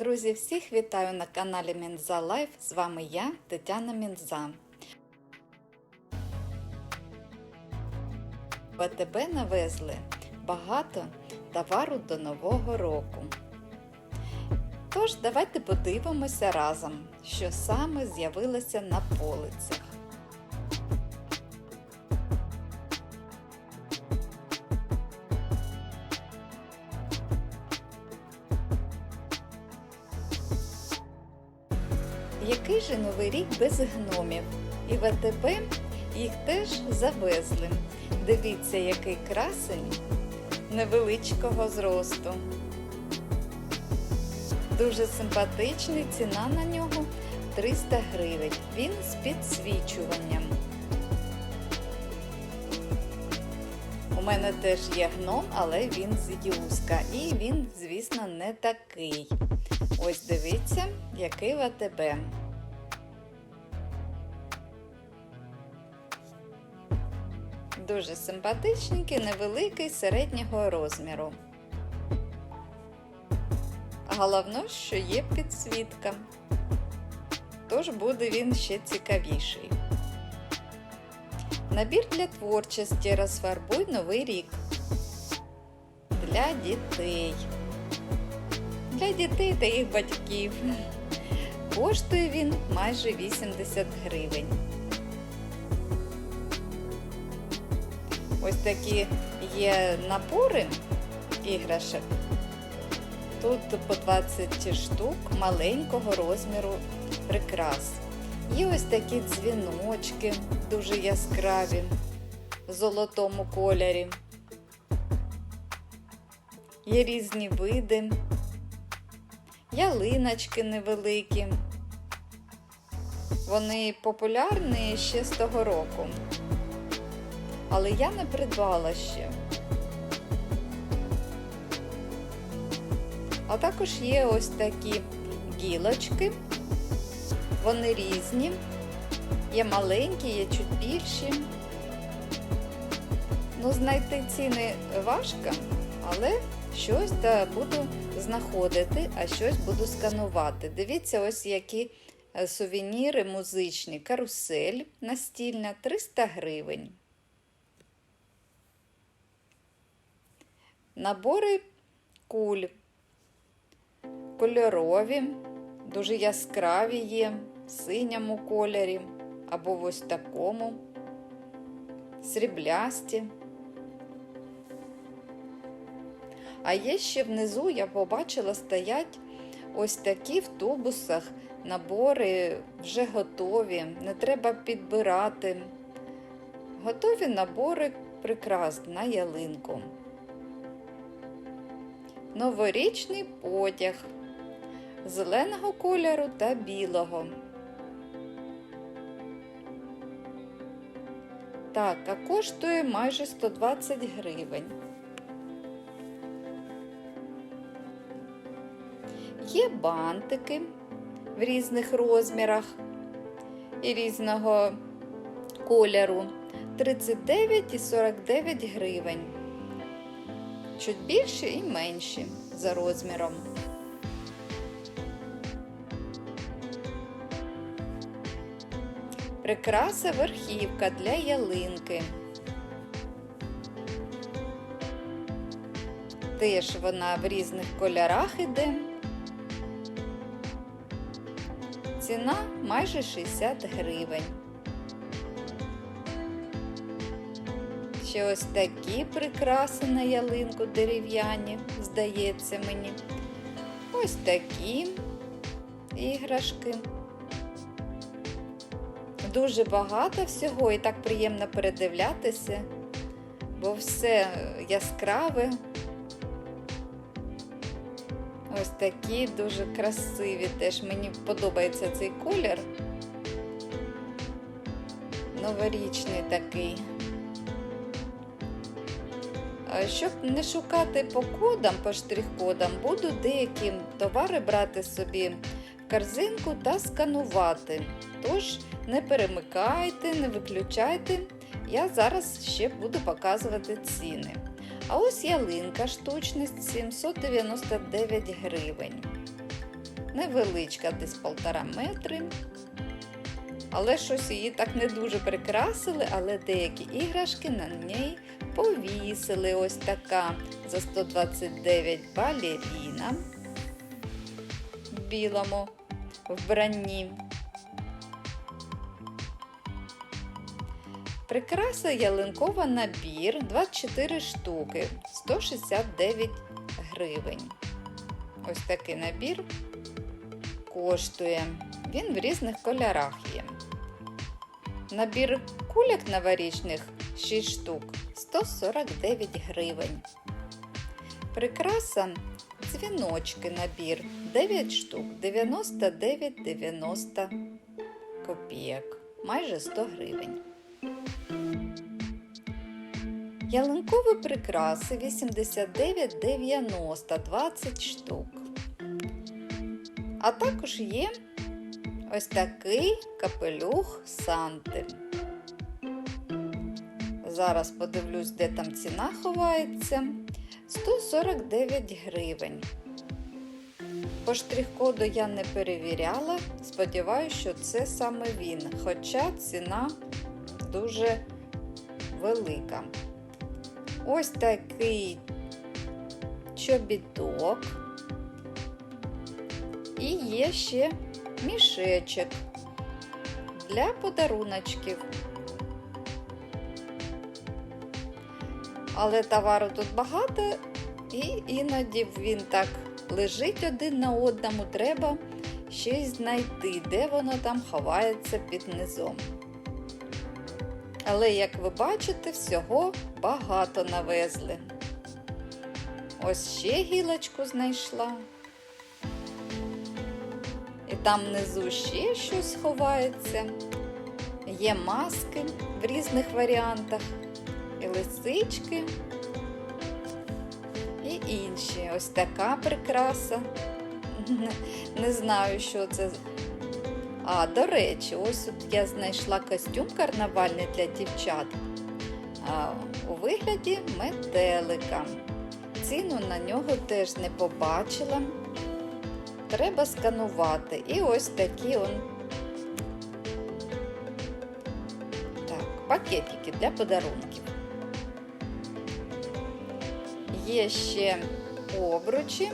Друзі, всіх вітаю на каналі Мінза Лайф. З вами я, Тетяна Мінза. ВТБ навезли багато товару до Нового року. Тож, давайте подивимося разом, що саме з'явилося на полицях. Рік без гномів? І в АТБ їх теж завезли. Дивіться, який красень невеличкого зросту. Дуже симпатичний, ціна на нього 300 гривень. Він з підсвічуванням. У мене теж є гном, але він з юска. І він, звісно, не такий. Ось дивіться, який в Дуже симпатичненький, невеликий, середнього розміру. Головне, що є підсвітка, тож буде він ще цікавіший. Набір для творчості розфарбуй новий рік. Для дітей. Для дітей та їх батьків. Коштує він майже 80 гривень. Ось такі є набори іграшок. Тут по 20 штук маленького розміру прикрас. Є ось такі дзвіночки, дуже яскраві, в золотому кольорі. Є різні види, ялиночки невеликі. Вони популярні ще з того року але я не придбала ще. А також є ось такі гілочки, вони різні, є маленькі, є чуть більші. Ну, знайти ціни важко, але щось да буду знаходити, а щось буду сканувати. Дивіться, ось які сувеніри музичні, карусель настільна 300 гривень. Набори куль, кольорові, дуже яскраві є, в синьому кольорі або в ось такому, сріблясті. А є ще внизу, я побачила, стоять ось такі в тубусах набори вже готові, не треба підбирати. Готові набори прикрас на ялинку. Новорічний потяг зеленого кольору та білого. Так, а коштує майже 120 гривень. Є бантики в різних розмірах і різного кольору 39 і 49 гривень чуть більші і менші за розміром. Прикраса верхівка для ялинки. Теж вона в різних кольорах іде. Ціна майже 60 гривень. Ще ось такі прикраси на ялинку дерев'яні, здається мені. Ось такі іграшки. Дуже багато всього і так приємно передивлятися, бо все яскраве. Ось такі дуже красиві. Теж мені подобається цей колір. Новорічний такий. Щоб не шукати по кодам, по штрих-кодам, буду деякі товари брати собі в корзинку та сканувати. Тож не перемикайте, не виключайте. Я зараз ще буду показувати ціни. А ось ялинка штучність 799 гривень. невеличка, десь полтора метри. Але щось її так не дуже прикрасили, але деякі іграшки на ній повісили. Ось така за 129 балеріна в білому вбранні. Прикраса ялинкова набір 24 штуки 169 гривень. Ось такий набір коштує. Він в різних кольорах є. Набір кульок новорічних 6 штук 149 гривень. Прикраса дзвіночки набір 9 штук 99,90 копійок. Майже 100 гривень. Ялинкові прикраси 89,90 20 штук. А також є ось такий капелюх Санти. Зараз подивлюсь, де там ціна ховається. 149 гривень. По штрих-коду я не перевіряла. Сподіваюся, що це саме він. Хоча ціна дуже велика. Ось такий чобіток. І є ще мішечок для подаруночків. Але товару тут багато, і іноді він так лежить один на одному. Треба щось знайти, де воно там ховається під низом. Але, як ви бачите, всього багато навезли. Ось ще гілочку знайшла. Там внизу ще щось ховається. Є маски в різних варіантах, і лисички, і інші. Ось така прикраса. Не знаю, що це. А, до речі, ось от я знайшла костюм карнавальний для дівчат а, у вигляді метелика. Ціну на нього теж не побачила. Треба сканувати. І ось такі он так, пакетики для подарунків. Є ще обручі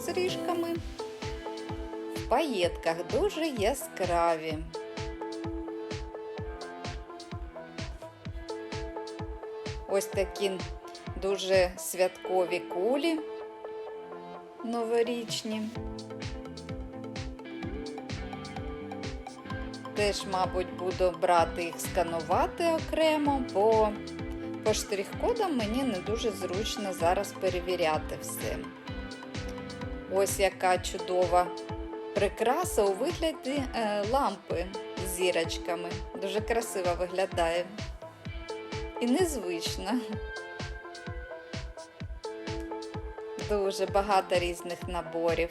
з ріжками в паєтках дуже яскраві. Ось такі дуже святкові кулі новорічні. Теж, мабуть, буду брати їх сканувати окремо, бо по штрих-кодам мені не дуже зручно зараз перевіряти все. Ось яка чудова прикраса у вигляді е, лампи з зірочками. Дуже красиво виглядає. І незвично. Дуже багато різних наборів.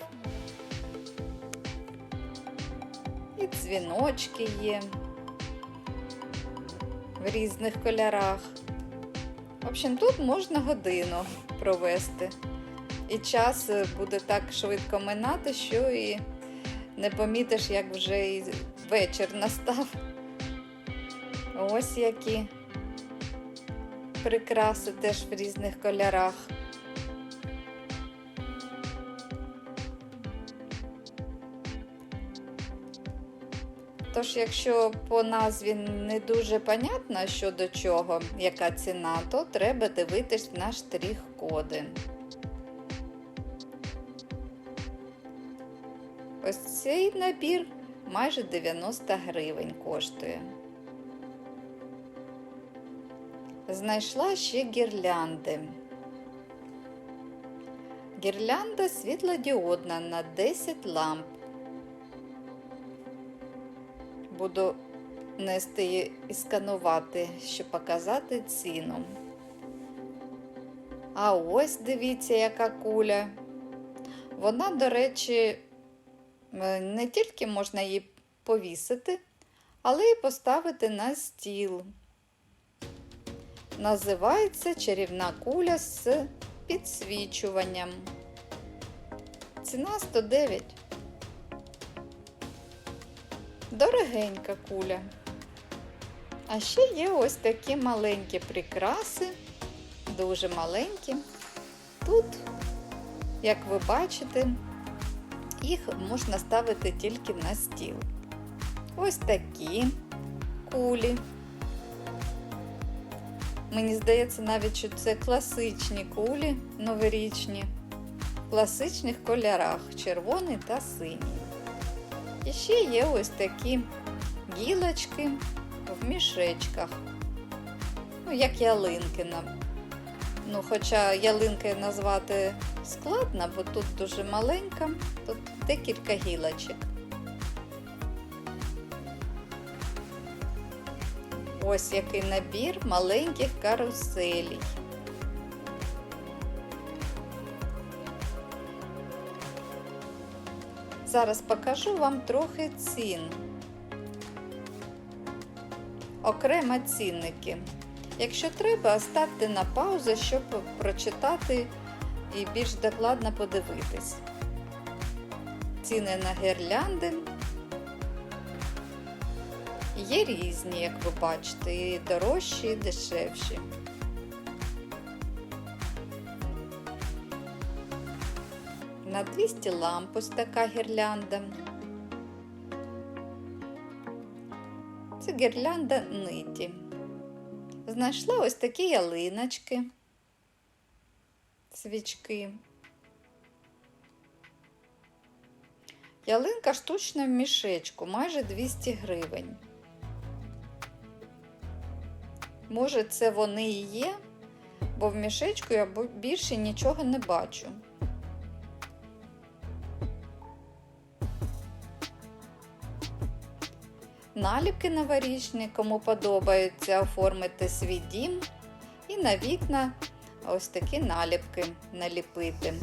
Дзвіночки є в різних кольорах. В общем, тут можна годину провести. І час буде так швидко минати, що і не помітиш, як вже і вечір настав. Ось які прикраси теж в різних кольорах. Тож, якщо по назві не дуже понятно, що до чого, яка ціна, то треба дивитись на штрих-коди. Ось цей набір майже 90 гривень коштує. Знайшла ще гірлянди. Гірлянда світлодіодна на 10 ламп. Буду нести і сканувати, щоб показати ціну. А ось дивіться, яка куля. Вона, до речі, не тільки можна її повісити, але й поставити на стіл. Називається чарівна куля з підсвічуванням. Ціна 109. Дорогенька куля. А ще є ось такі маленькі прикраси, дуже маленькі. Тут, як ви бачите, їх можна ставити тільки на стіл. Ось такі кулі. Мені здається, навіть, що це класичні кулі новорічні, в класичних кольорах червоний та синій. І ще є ось такі гілочки в мішечках. Ну, як ялинки. Ну, Хоча ялинки назвати складно, бо тут дуже маленька, тут декілька гілочок. Ось який набір маленьких каруселей. Зараз покажу вам трохи цін. Окремо цінники. Якщо треба, ставте на паузу, щоб прочитати і більш докладно подивитись. Ціни на гірлянди є різні, як ви бачите, і дорожчі, і дешевші. На 200 ламп ось така гірлянда. Це гірлянда ниті. Знайшла ось такі ялиночки, свічки. Ялинка штучна в мішечку, майже 200 гривень. Може, це вони і є, бо в мішечку я більше нічого не бачу. Наліпки новорічні, кому подобається оформити свій дім і на вікна ось такі наліпки наліпити.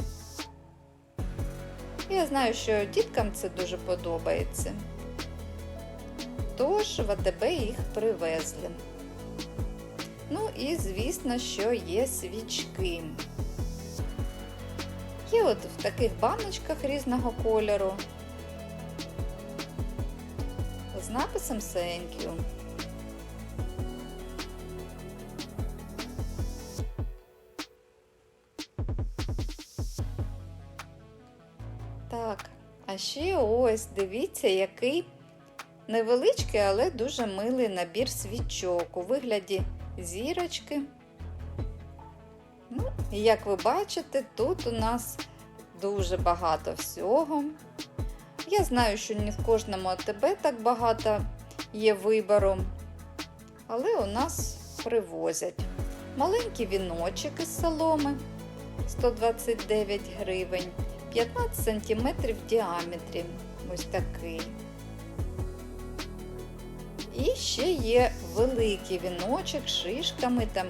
Я знаю, що діткам це дуже подобається. Тож в АТБ їх привезли. Ну і, звісно, що є свічки. Є от в таких баночках різного кольору з написом Thank you. Так, а ще ось дивіться, який невеличкий, але дуже милий набір свічок у вигляді зірочки. Ну, як ви бачите, тут у нас дуже багато всього. Я знаю, що не в кожному АТБ так багато є вибору, але у нас привозять. Маленький віночок із соломи 129 гривень, 15 см в діаметрі. Ось такий. І ще є великий віночок з шишками, там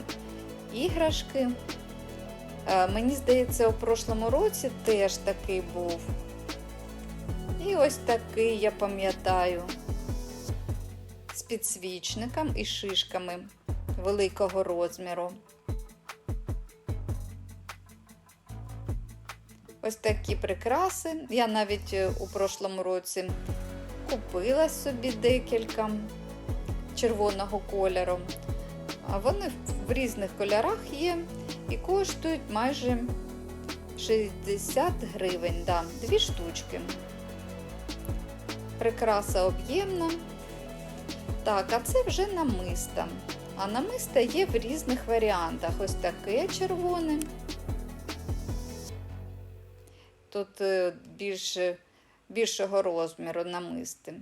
іграшки. Е, мені здається, у прошлому році теж такий був. І ось такий, я пам'ятаю, з підсвічником і шишками великого розміру. Ось такі прикраси. Я навіть е, у прошлому році купила собі декілька червоного кольору. А вони в різних кольорах є і коштують майже 60 гривень, да, дві штучки. Прикраса об'ємна. Так, а це вже намиста. А намиста є в різних варіантах. Ось таке червоне. Тут е, більше, більшого розміру намисти.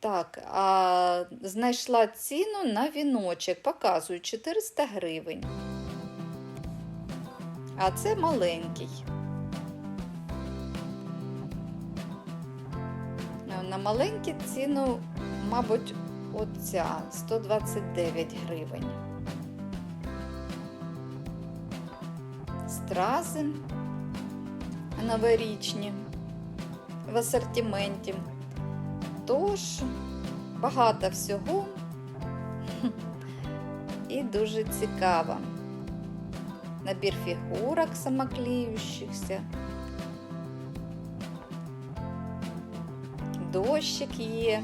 Так, а знайшла ціну на віночок, показую 400 гривень. А це маленький. Маленькі ціну, мабуть, оця 129 гривень. Стрази новорічні в асортименті. Тож, багато всього і дуже цікаво. Набір фігурок самоклеющихся. Дощик є.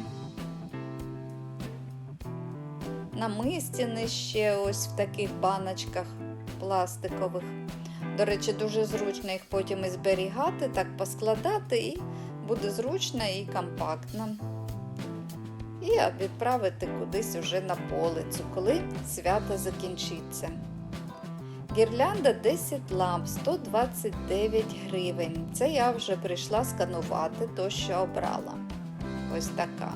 Намистини ще ось в таких баночках пластикових. До речі, дуже зручно їх потім і зберігати, так поскладати, і буде зручно і компактно. І відправити кудись уже на полицю, коли свято закінчиться. Гірлянда 10 ламп 129 гривень. Це я вже прийшла сканувати то, що обрала. Ось така.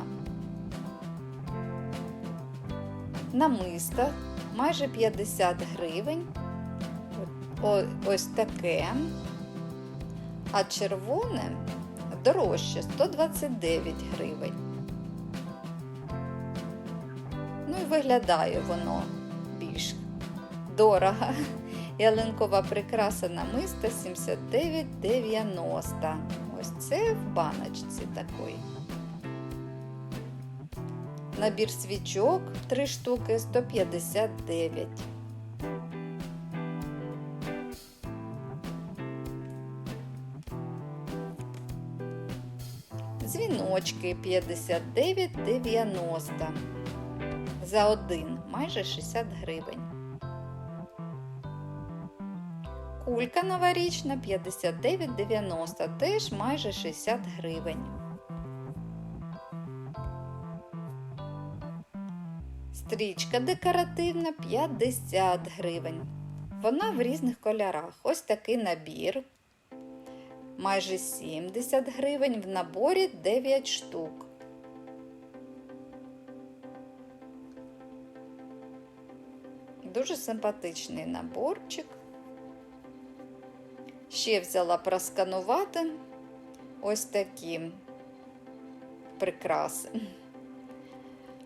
Намиста майже 50 гривень. Ось таке. А червоне дорожче 129 гривень. Ну і виглядає воно більш дорого. Ялинкова прикраса намиста 79,90. Ось це в баночці такої. Набір свічок 3 штуки 159. Дзвіночки 59,90. За один майже 60 гривень. Кулька новорічна 59,90, теж майже 60 гривень. Стрічка декоративна 50 гривень. Вона в різних кольорах. Ось такий набір. Майже 70 гривень в наборі 9 штук. Дуже симпатичний наборчик. Ще взяла просканувати ось такі прикраси.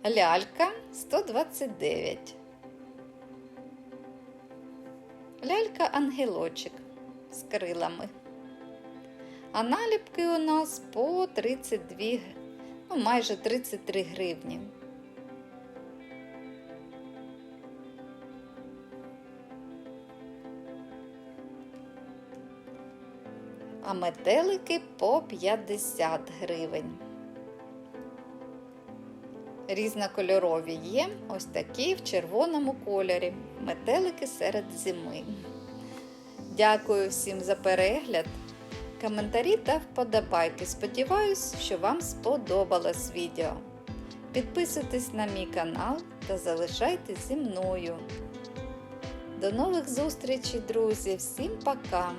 Лялька 129. Лялька ангелочок з крилами. А наліпки у нас по 32, ну майже 33 гривні. а метелики по 50 гривень. Різнокольорові є ось такі в червоному кольорі. Метелики серед зими. Дякую всім за перегляд, коментарі та вподобайки. Сподіваюсь, що вам сподобалось відео. Підписуйтесь на мій канал та залишайтесь зі мною. До нових зустрічей, друзі! Всім пока!